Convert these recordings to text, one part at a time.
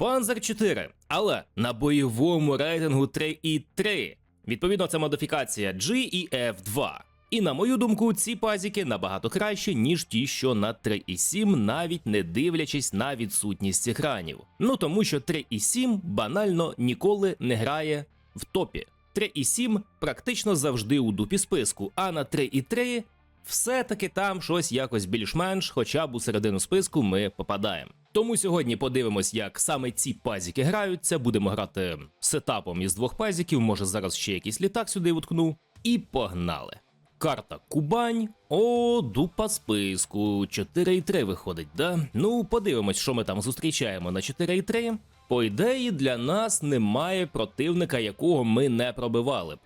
Panzer 4, але на бойовому рейтингу 3,3. Відповідно, це модифікація G і F2. І на мою думку, ці пазіки набагато краще, ніж ті, що на 3,7, навіть не дивлячись на відсутність екранів. Ну тому що 3,7 банально ніколи не грає в топі. 3,7 практично завжди у дупі списку, а на 3,3 все-таки там щось якось більш-менш, хоча б у середину списку ми попадаємо. Тому сьогодні подивимось, як саме ці пазіки граються. Будемо грати сетапом із двох пазіків, може зараз ще якийсь літак сюди уткну. І погнали. Карта Кубань. О, дупа списку. 4,3 виходить, да? Ну, подивимось, що ми там зустрічаємо на 4,3. По ідеї, для нас немає противника, якого ми не пробивали б.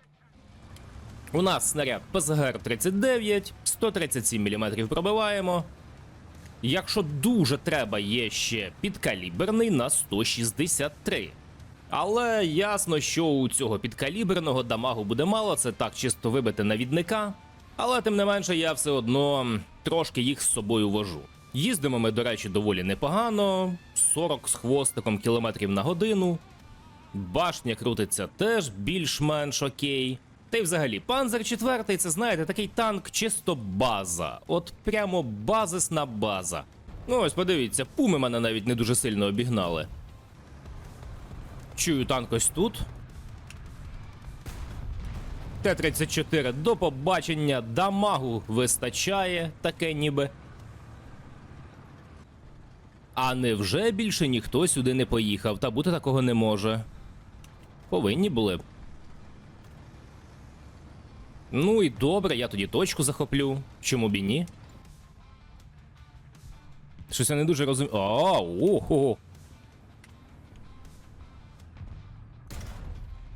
У нас снаряд ПСГР 39, 137 мм пробиваємо. Якщо дуже треба, є ще підкаліберний на 163. Але ясно, що у цього підкаліберного дамагу буде мало, це так чисто вибити навідника. Але тим не менше, я все одно трошки їх з собою вожу. Їздимо ми, до речі, доволі непогано, 40 з хвостиком кілометрів на годину. Башня крутиться теж більш-менш окей. Та й взагалі, Панзер 4 це знаєте, такий танк чисто база. От прямо базисна база. Ну ось подивіться, пуми мене навіть не дуже сильно обігнали. Чую танк ось тут. Т-34 до побачення, дамагу вистачає, таке ніби. А невже більше ніхто сюди не поїхав, та бути такого не може. Повинні були. Ну і добре, я тоді точку захоплю. Чому б і ні? Щось я не дуже розумію. А, ого.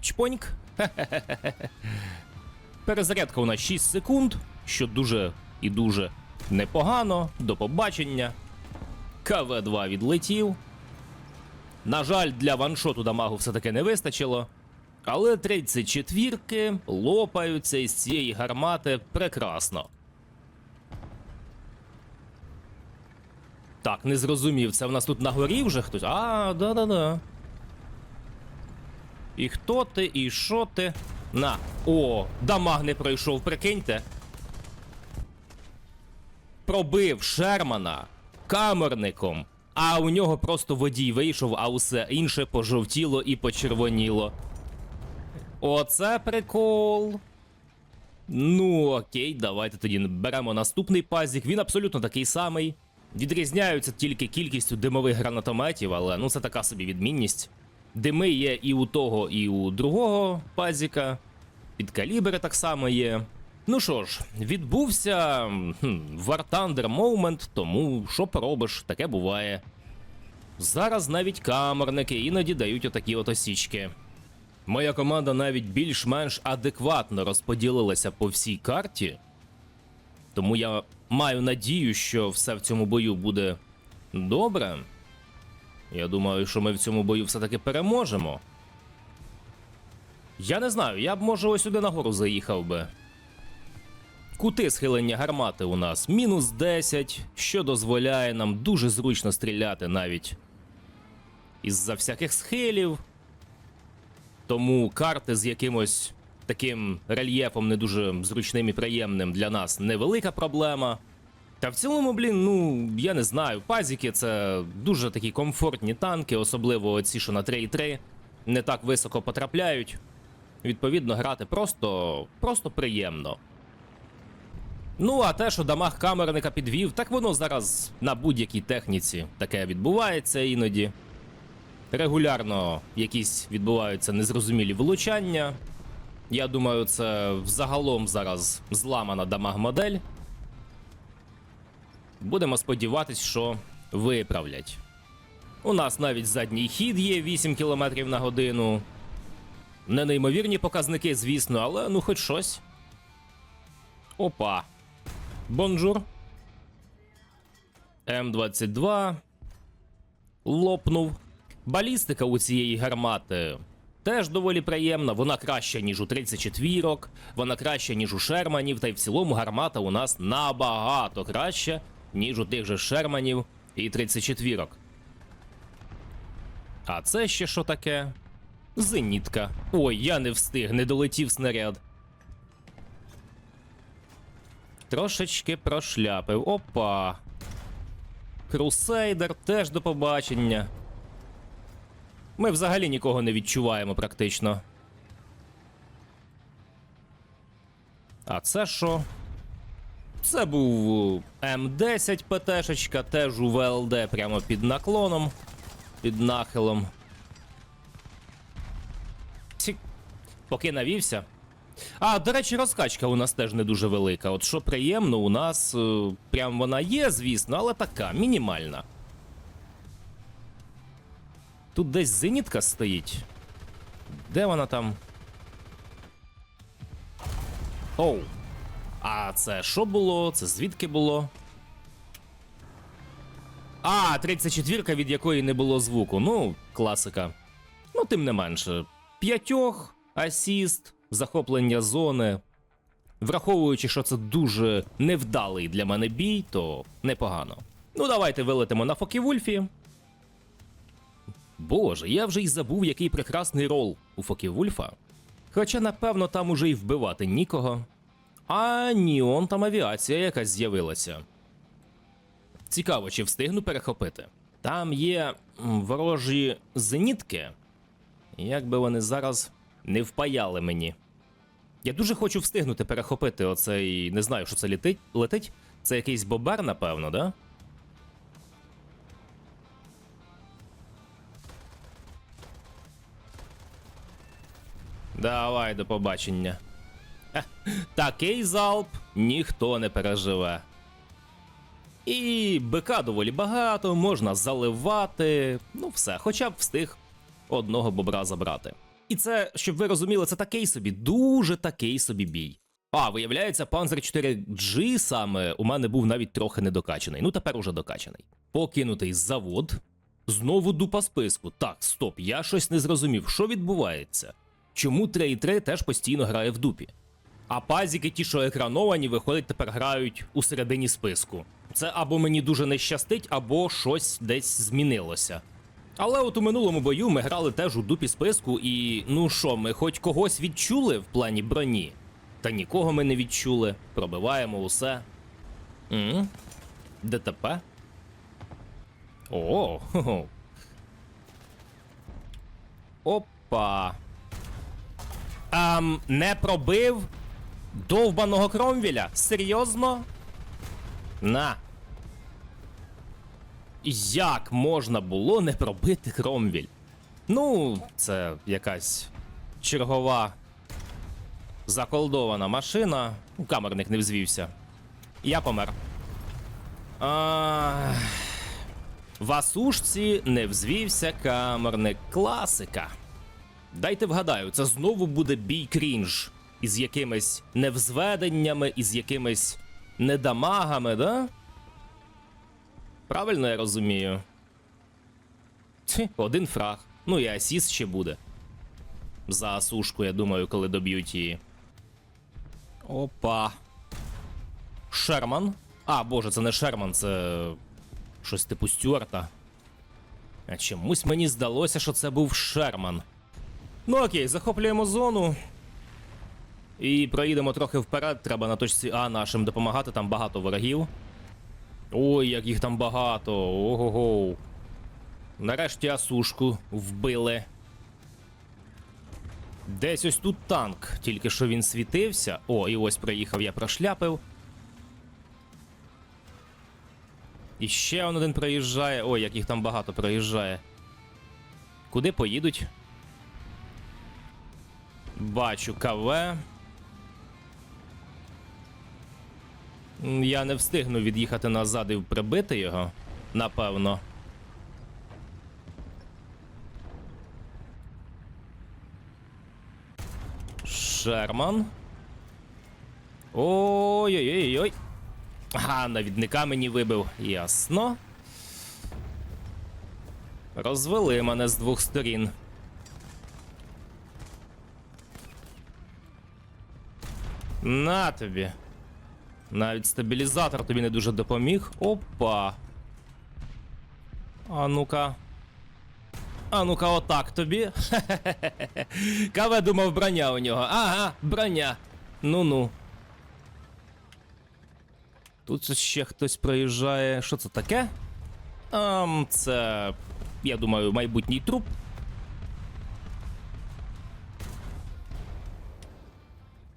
Чпоньк. Перезарядка у нас 6 секунд, що дуже і дуже непогано. До побачення. КВ-2 відлетів. На жаль, для ваншоту дамагу все-таки не вистачило. Але 34-ки лопаються із цієї гармати прекрасно. Так, не зрозумів, це в нас тут на горі вже хтось. А, да-да-да. І хто ти, і що ти? На. О, дамаг не пройшов, прикиньте. Пробив Шермана камерником, а у нього просто водій вийшов, а усе інше пожовтіло і почервоніло. Оце прикол. Ну, окей, давайте тоді беремо наступний пазік. Він абсолютно такий самий. Відрізняються тільки кількістю димових гранатометів, але ну це така собі відмінність. Дими є і у того, і у другого пазіка. Підкалібри так само є. Ну що ж, відбувся хм, War Thunder Moment, тому що поробиш, таке буває. Зараз навіть камерники іноді дають отакі от осічки. Моя команда навіть більш-менш адекватно розподілилася по всій карті. Тому я маю надію, що все в цьому бою буде добре. Я думаю, що ми в цьому бою все-таки переможемо. Я не знаю, я б може ось сюди нагору заїхав би. Кути схилення гармати у нас мінус 10, що дозволяє нам дуже зручно стріляти навіть із-за всяких схилів. Тому карти з якимось таким рельєфом не дуже зручним і приємним для нас невелика проблема. Та в цілому, блін, ну я не знаю. Пазіки це дуже такі комфортні танки, особливо ці, що на 3.3, не так високо потрапляють. Відповідно, грати просто, просто приємно. Ну, а те, що дамаг камерника підвів, так воно зараз на будь-якій техніці таке відбувається іноді. Регулярно якісь відбуваються незрозумілі влучання. Я думаю, це взагалом зараз зламана дамаг модель. Будемо сподіватись, що виправлять. У нас навіть задній хід є 8 км на годину. Не неймовірні показники, звісно, але ну хоч щось. Опа. Бонжур. М22. Лопнув. Балістика у цієї гармати теж доволі приємна. Вона краща, ніж у 34-ок, вона краща, ніж у Шерманів, та й в цілому гармата у нас набагато краща, ніж у тих же Шерманів і 34-ок. А це ще що таке? Зенітка. Ой, я не встиг, не долетів снаряд. Трошечки прошляпив. Опа. Крусейдер теж до побачення. Ми взагалі нікого не відчуваємо практично. А це що? Це був М10 ПТшечка, теж у ВЛД прямо під наклоном, під нахилом. Ці... Поки навівся. А, до речі, розкачка у нас теж не дуже велика. От що приємно, у нас е, прям вона є, звісно, але така, мінімальна. Тут десь зенітка стоїть. Де вона там? Оу. А це що було? Це звідки було? А, 34-ка, від якої не було звуку. Ну, класика. Ну, тим не менше. П'ятьох, асіст, захоплення зони. Враховуючи, що це дуже невдалий для мене бій, то непогано. Ну, давайте вилетимо на Фоківульфі. Боже, я вже й забув, який прекрасний рол у Фоківульфа. Хоча, напевно, там уже й вбивати нікого. А ні, он там авіація якась з'явилася. Цікаво, чи встигну перехопити. Там є ворожі зенітки. Як би вони зараз не впаяли мені. Я дуже хочу встигнути перехопити оцей. Не знаю, що це летить. летить. Це якийсь бобер, напевно, да? Давай, до побачення. Такий залп ніхто не переживе. І БК доволі багато, можна заливати. Ну, все, хоча б встиг одного бобра забрати. І це, щоб ви розуміли, це такий собі, дуже такий собі бій. А, виявляється, Panzer 4G саме у мене був навіть трохи недокачаний. Ну тепер уже докачаний. Покинутий завод. Знову дупа списку. Так, стоп, я щось не зрозумів, що відбувається. Чому 3.3 теж постійно грає в дупі? А пазіки, ті, що екрановані, виходить, тепер грають у середині списку. Це або мені дуже не щастить, або щось десь змінилося. Але от у минулому бою ми грали теж у дупі списку, і ну що, ми хоч когось відчули в плані броні? Та нікого ми не відчули. Пробиваємо усе. м ДТП? О, хо-хо. Опа. Ам, не пробив довбаного кромвіля? Серйозно? На. Як можна було не пробити кромвіль? Ну, це якась чергова заколдована машина. Камерник не взвівся. Я помер. А... В Асушці не взвівся камерник. Класика. Дайте вгадаю, це знову буде бій крінж із якимись невзведеннями, із якимись недамагами, да? Правильно я розумію. Ті, один фраг. Ну і асіст ще буде. За асушку, я думаю, коли доб'ють її. Опа. Шерман. А, боже, це не Шерман, це. щось типу Стюарта. А чомусь мені здалося, що це був Шерман. Ну окей, захоплюємо зону. І проїдемо трохи вперед. Треба на точці А нашим допомагати, там багато ворогів. Ой, як їх там багато. Ого-го. Нарешті Асушку вбили. Десь ось тут танк, тільки що він світився. О, і ось приїхав, я прошляпив. І ще один проїжджає. Ой, як їх там багато проїжджає. Куди поїдуть? Бачу КВ. Я не встигну від'їхати назад і прибити його. Напевно. Шерман. Ой-ой-ой-ой. Ага, навідника мені вибив. Ясно. Розвели мене з двох сторін. На тобі. Навіть стабілізатор тобі не дуже допоміг. Опа. А ну-ка. А ну-ка, отак тобі. Каве думав броня у нього. Ага, броня. Ну-ну. Тут ще хтось проїжджає. Що це таке? Ам, це. Я думаю, майбутній труп.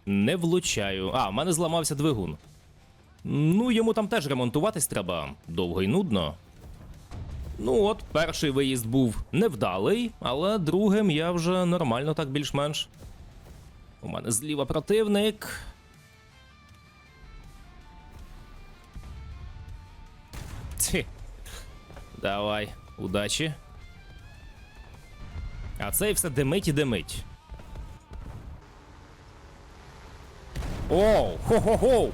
Не влучаю. А, в мене зламався двигун. Ну, йому там теж ремонтуватись треба довго і нудно. Ну от, перший виїзд був невдалий, але другим я вже нормально так більш-менш. У мене зліва противник. Ці. Давай, удачі. А цей все димить і димить. Оу, хо-хо-хо!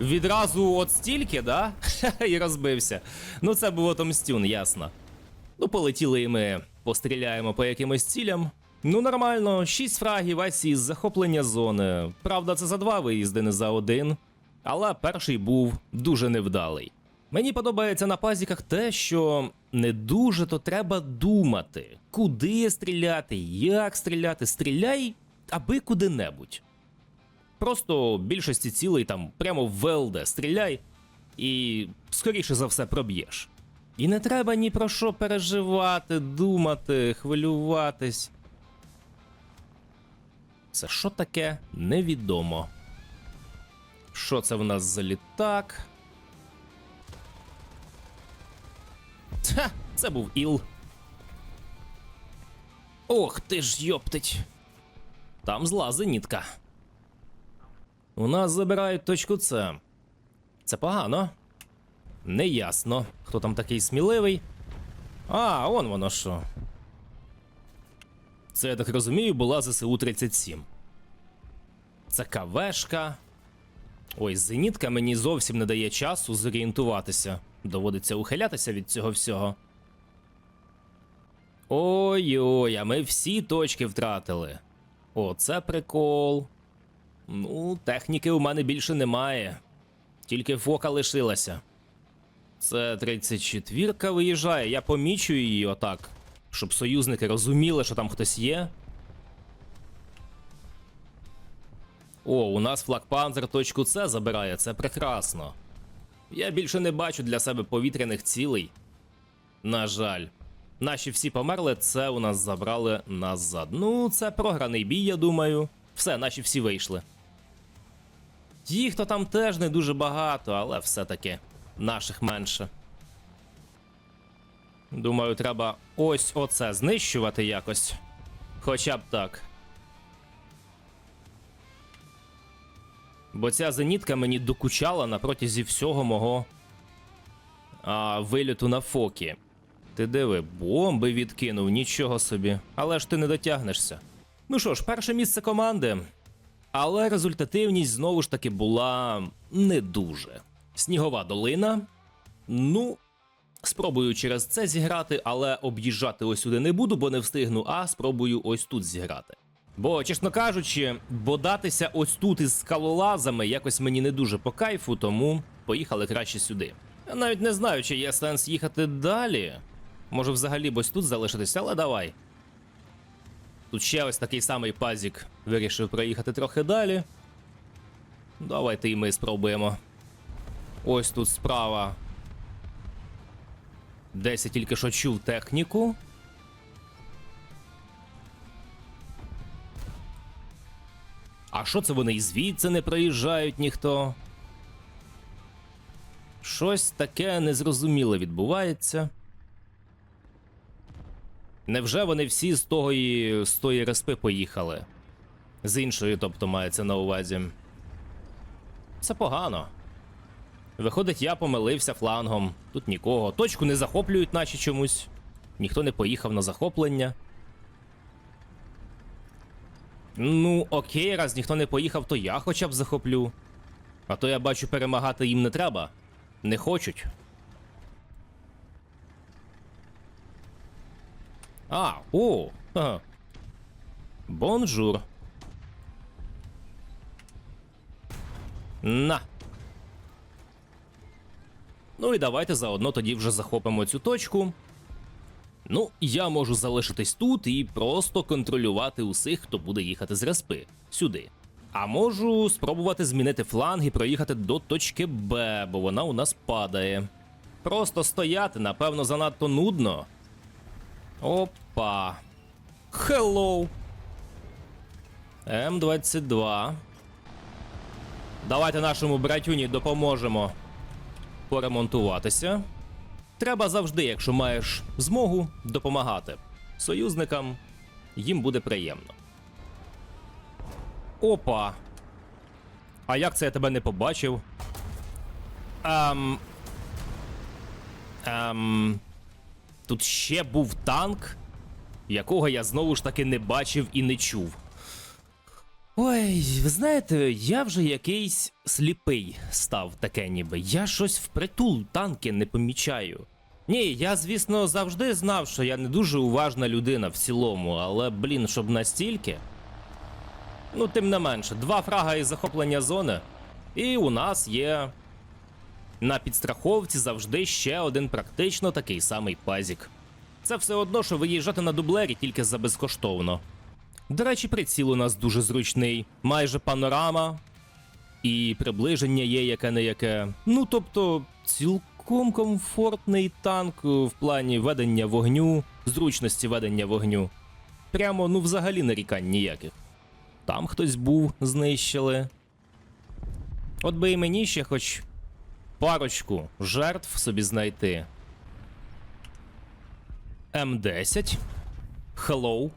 Відразу от стільки, да? і розбився. Ну, це був отомстюн, ясно. Ну, полетіли і ми постріляємо по якимось цілям. Ну, нормально, 6 фрагів, асіс, захоплення зони. Правда, це за два виїзди, не за один. Але перший був дуже невдалий. Мені подобається на пазіках те, що не дуже то треба думати, куди стріляти, як стріляти. Стріляй аби куди-небудь. Просто більшості цілей там прямо в ВЛД стріляй і скоріше за все проб'єш. І не треба ні про що переживати, думати, хвилюватись. Це що таке? Невідомо. Що це в нас за літак? Ха, це був іл. Ох ти ж йоптить. Там зла зенітка. У нас забирають точку С. Це погано. Неясно, хто там такий сміливий. А, он воно що. Це, я так розумію, була ЗСУ-37. Це КВшка. Ой, зенітка мені зовсім не дає часу зорієнтуватися. Доводиться ухилятися від цього всього. Ой-ой, а ми всі точки втратили. О, це прикол. Ну, техніки у мене більше немає. Тільки фока лишилася. Це 34-ка виїжджає, я помічу її отак, щоб союзники розуміли, що там хтось є. О, у нас флагпанзер точку С забирає, це прекрасно. Я більше не бачу для себе повітряних цілей. На жаль. Наші всі померли, це у нас забрали назад. Ну, це програний бій, я думаю. Все, наші всі вийшли. Їх то там теж не дуже багато, але все-таки наших менше. Думаю, треба ось оце знищувати якось. Хоча б так. Бо ця зенітка мені докучала на протязі всього мого а, вильоту на фокі. Ти диви, бомби відкинув, нічого собі. Але ж ти не дотягнешся. Ну що ж, перше місце команди. Але результативність знову ж таки була не дуже. Снігова долина. Ну, спробую через це зіграти, але об'їжджати ось сюди не буду, бо не встигну, а спробую ось тут зіграти. Бо, чесно кажучи, бодатися ось тут із скалолазами якось мені не дуже по кайфу, тому поїхали краще сюди. Я навіть не знаю, чи є сенс їхати далі. Може взагалі ось тут залишитися, але давай. Тут ще ось такий самий пазік вирішив проїхати трохи далі. Давайте і ми спробуємо. Ось тут справа. Десь я тільки що чув техніку. А що це вони і звідси не проїжджають ніхто? Щось таке незрозуміле відбувається. Невже вони всі з тої, з тої респи поїхали? З іншої, тобто, мається на увазі. Це погано. Виходить, я помилився флангом. Тут нікого. Точку не захоплюють, наче чомусь. Ніхто не поїхав на захоплення. Ну, окей, раз ніхто не поїхав, то я хоча б захоплю. А то я бачу, перемагати їм не треба. Не хочуть. А, о! Ага. Бонжур. На. Ну і давайте заодно тоді вже захопимо цю точку. Ну, я можу залишитись тут і просто контролювати усіх, хто буде їхати з респи сюди. А можу спробувати змінити фланг і проїхати до точки Б, бо вона у нас падає. Просто стояти, напевно, занадто нудно. Опа. Хеллоу. М22. Давайте нашому братюні допоможемо поремонтуватися. Треба завжди, якщо маєш змогу, допомагати союзникам, їм буде приємно. Опа. А як це я тебе не побачив? Ем. Ем. Тут ще був танк, якого я знову ж таки не бачив і не чув. Ой, ви знаєте, я вже якийсь сліпий став таке ніби. Я щось впритул танки не помічаю. Ні, я, звісно, завжди знав, що я не дуже уважна людина в цілому, але, блін, щоб настільки. Ну, тим не менше, два фрага із захоплення зони, і у нас є на підстраховці завжди ще один практично такий самий пазік. Це все одно, що виїжджати на дублері тільки за безкоштовно. До речі, приціл у нас дуже зручний, майже панорама, і приближення є яке не яке. Ну тобто, цілком комфортний танк в плані ведення вогню, зручності ведення вогню. Прямо, ну взагалі нарікань ніяких. Там хтось був, знищили. От би і мені ще хоч парочку жертв собі знайти. М10. Hello.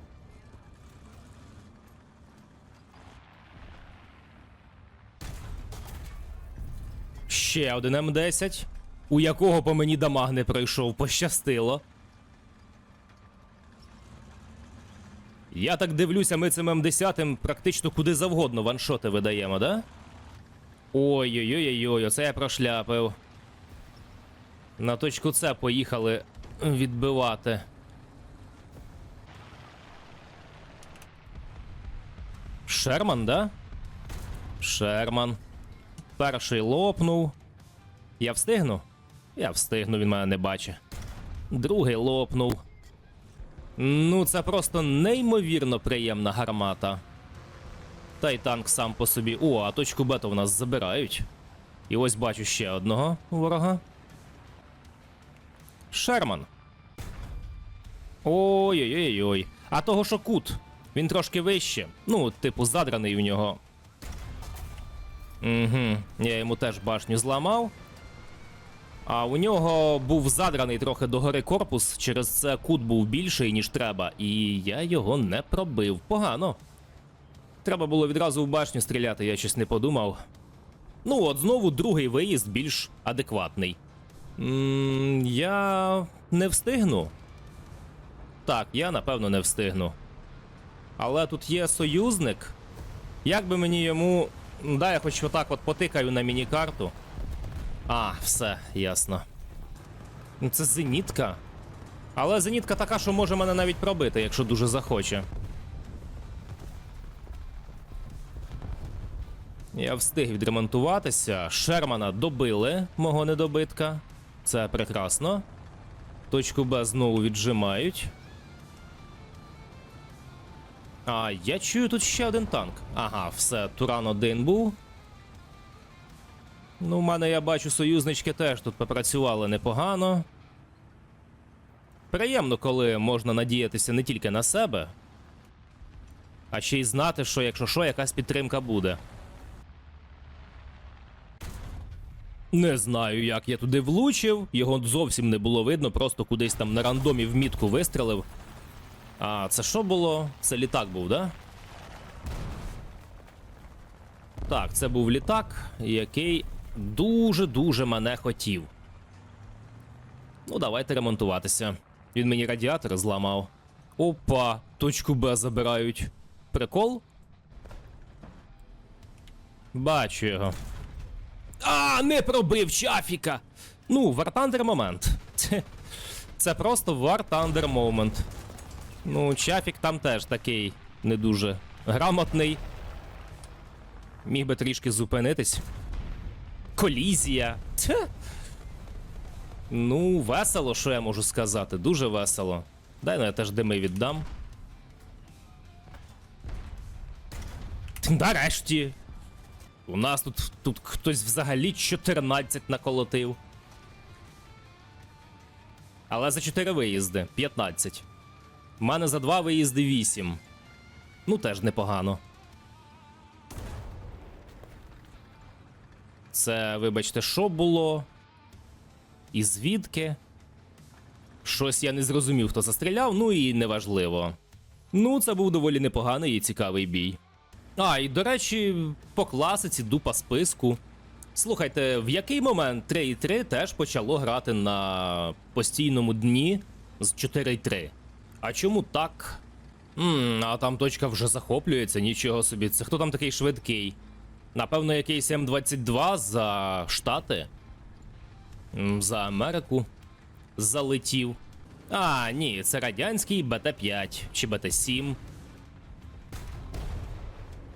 Ще один М10, у якого по мені дамаг не пройшов, пощастило. Я так дивлюся, ми цим М10 практично куди завгодно ваншоти видаємо, да? Ой-ой-ой-ой, оце я прошляпив. На точку С поїхали відбивати. Шерман, да? Шерман. Перший лопнув. Я встигну? Я встигну, він мене не бачить. Другий лопнув. Ну, це просто неймовірно приємна гармата. Та й танк сам по собі. О, а точку бета в нас забирають. І ось бачу ще одного ворога. Шерман. Ой-ой-ой. А того що кут. Він трошки вище. Ну, типу, задраний у нього. Угу. Я йому теж башню зламав. А у нього був задраний трохи догори корпус, через це кут був більший, ніж треба, і я його не пробив. Погано. Треба було відразу в башню стріляти, я щось не подумав. Ну, от знову другий виїзд більш адекватний. м я не встигну. Так, я напевно не встигну. Але тут є союзник. Як би мені йому. Да, я хоч отак от потикаю на міні-карту. А, все, ясно. Це зенітка. Але зенітка така, що може мене навіть пробити, якщо дуже захоче. Я встиг відремонтуватися. Шермана добили мого недобитка. Це прекрасно. Точку Б знову віджимають. А, я чую тут ще один танк. Ага, все, Туран один був. Ну, в мене я бачу, союзнички теж тут попрацювали непогано. Приємно, коли можна надіятися не тільки на себе, а ще й знати, що якщо що, якась підтримка буде. Не знаю, як я туди влучив, його зовсім не було видно, просто кудись там на рандомі в мітку вистрелив. А, це що було? Це літак був, да? Так, це був літак, який дуже-дуже мене хотів. Ну, давайте ремонтуватися. Він мені радіатор зламав. Опа, точку Б забирають. Прикол? Бачу його. А, не пробив чафіка! Ну, War Thunder момент. Це, просто War Thunder момент. Ну, чафік там теж такий не дуже грамотний. Міг би трішки зупинитись. Колізія. Тьф. Ну, весело, що я можу сказати. Дуже весело. Дай ну я теж дими віддам. Нарешті. У нас тут, тут хтось взагалі 14 наколотив. Але за 4 виїзди 15. У мене за 2 виїзди 8. Ну, теж непогано. Це, вибачте, що було? І звідки? Щось я не зрозумів, хто застріляв, ну і неважливо. Ну, це був доволі непоганий і цікавий бій. А, і до речі, по класиці дупа списку. Слухайте, в який момент 3.3 теж почало грати на постійному дні з 4.3? А чому так? Ммм, а там точка вже захоплюється, нічого собі. Це хто там такий швидкий? Напевно, якийсь М22 за Штати? За Америку залетів. А, ні, це радянський БТ-5 чи БТ-7.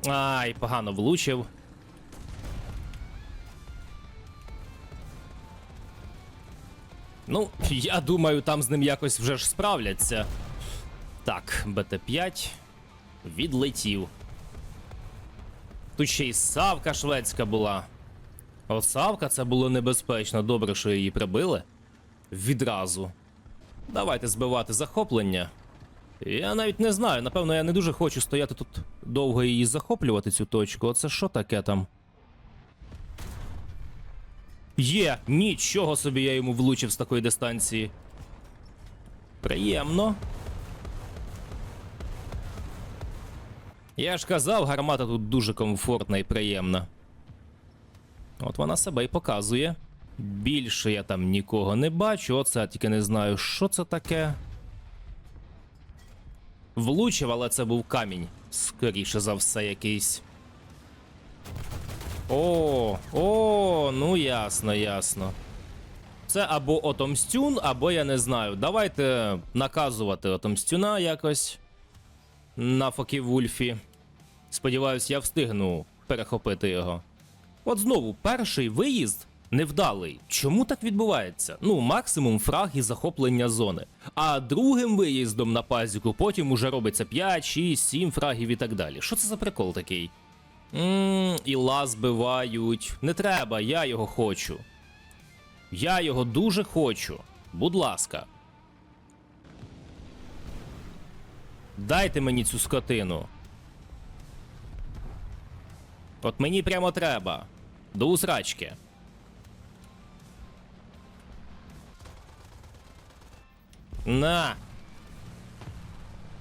Ай, погано влучив. Ну, я думаю, там з ним якось вже ж справляться. Так, БТ-5 відлетів. Тут ще й Савка шведська була. От Савка це було небезпечно. Добре, що її прибили. Відразу. Давайте збивати захоплення. Я навіть не знаю, напевно, я не дуже хочу стояти тут довго її захоплювати, цю точку. Оце що таке там? Є, нічого собі я йому влучив з такої дистанції. Приємно. Я ж казав, гармата тут дуже комфортна і приємна. От вона себе і показує. Більше я там нікого не бачу, оце тільки не знаю, що це таке. Влучив, але це був камінь. Скоріше за все, якийсь. О, о, ну ясно, ясно. Це або Отомстюн, або я не знаю. Давайте наказувати Отомстюна якось на Фоківульфі. Сподіваюсь, я встигну перехопити його. От знову, перший виїзд невдалий. Чому так відбувається? Ну, максимум фраг і захоплення зони. А другим виїздом на пазіку потім уже робиться 5, 6, 7 фрагів і так далі. Що це за прикол такий? Ммм, іла збивають. Не треба, я його хочу. Я його дуже хочу. Будь ласка. Дайте мені цю скотину. От мені прямо треба. До усрачки. На.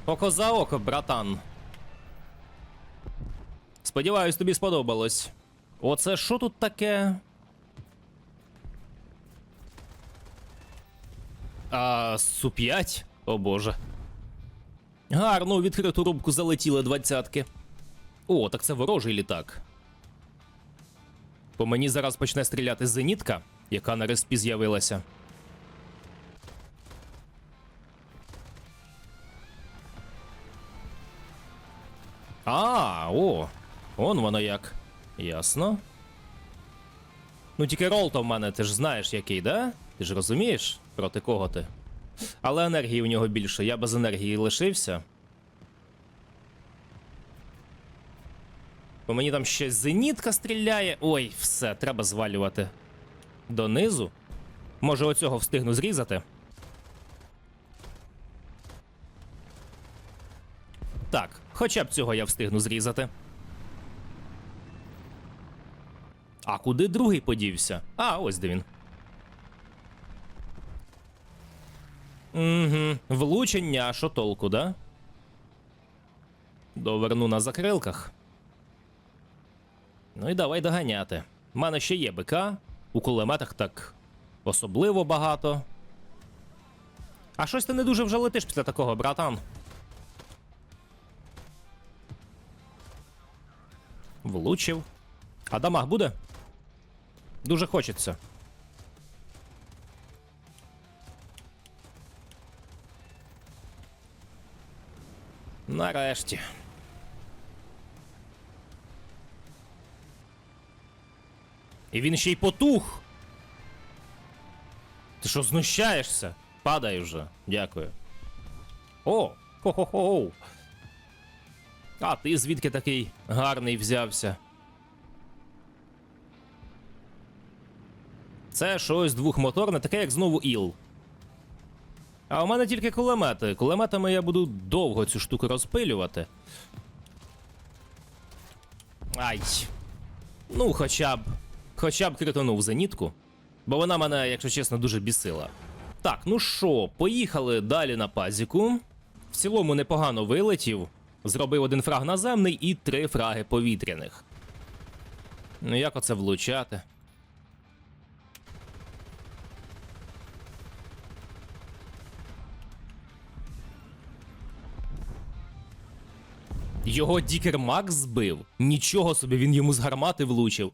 Око за око, братан. Сподіваюсь, тобі сподобалось. Оце що тут таке? А, Су-5? О боже. Гарно у відкриту рубку залетіли двадцятки. О, так це ворожий літак. По мені зараз почне стріляти зенітка, яка на респі з'явилася. А, о, он воно як. Ясно. Ну тільки рол то в мене, ти ж знаєш який, да? Ти ж розумієш, проти кого ти? Але енергії у нього більше, я без енергії лишився. По мені там ще зенітка стріляє. Ой, все, треба звалювати. Донизу. Може, оцього встигну зрізати. Так, хоча б цього я встигну зрізати. А куди другий подівся? А, ось де він. Угу. Влучення, а що толку, да? Доверну на закрилках. Ну і давай доганяти. У мене ще є БК, у кулеметах так особливо багато. А щось ти не дуже вже летиш після такого, братан. Влучив. А дамаг буде? Дуже хочеться. Нарешті. І він ще й потух. Ти що знущаєшся? Падай вже. Дякую. О, хо-хо-хо. А ти звідки такий гарний взявся? Це щось двохмоторне, таке як знову іл. А у мене тільки кулемети. Кулеметами я буду довго цю штуку розпилювати. Ай. Ну, хоча б. Хоча б критонув зенітку. Бо вона мене, якщо чесно, дуже бісила. Так, ну що, поїхали далі на пазіку. В цілому непогано вилетів. Зробив один фраг наземний і три фраги повітряних. Ну як оце влучати? Його Дікер Макс збив. Нічого собі він йому з гармати влучив.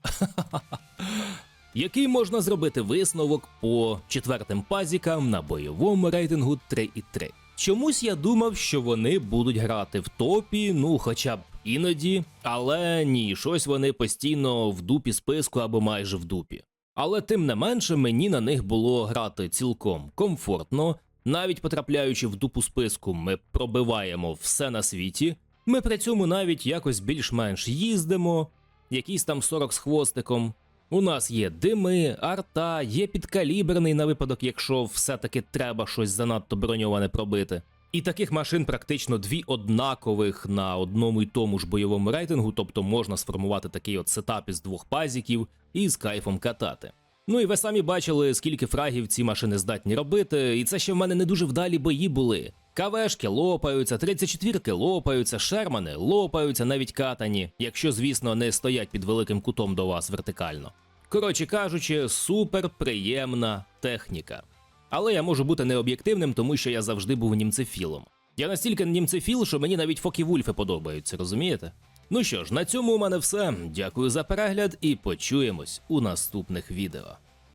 Який можна зробити висновок по четвертим пазікам на бойовому рейтингу 3,3? Чомусь я думав, що вони будуть грати в топі, ну хоча б іноді, але ні, щось вони постійно в дупі списку або майже в дупі. Але тим не менше мені на них було грати цілком комфортно. Навіть потрапляючи в дупу списку, ми пробиваємо все на світі. Ми при цьому навіть якось більш-менш їздимо, якийсь там 40 з хвостиком. У нас є дими, арта, є підкаліберний на випадок, якщо все-таки треба щось занадто броньоване пробити. І таких машин практично дві однакових на одному й тому ж бойовому рейтингу, тобто можна сформувати такий от сетап із двох пазіків і з кайфом катати. Ну і ви самі бачили, скільки фрагів ці машини здатні робити, і це ще в мене не дуже вдалі бої були. КВшки лопаються, 34-ки лопаються, шермани лопаються, навіть катані, якщо, звісно, не стоять під великим кутом до вас вертикально. Коротше кажучи, супер приємна техніка. Але я можу бути необ'єктивним, тому що я завжди був німцефілом. Я настільки німцефіл, що мені навіть фокі вульфи подобаються, розумієте? Ну що ж, на цьому у мене все. Дякую за перегляд і почуємось у наступних відео.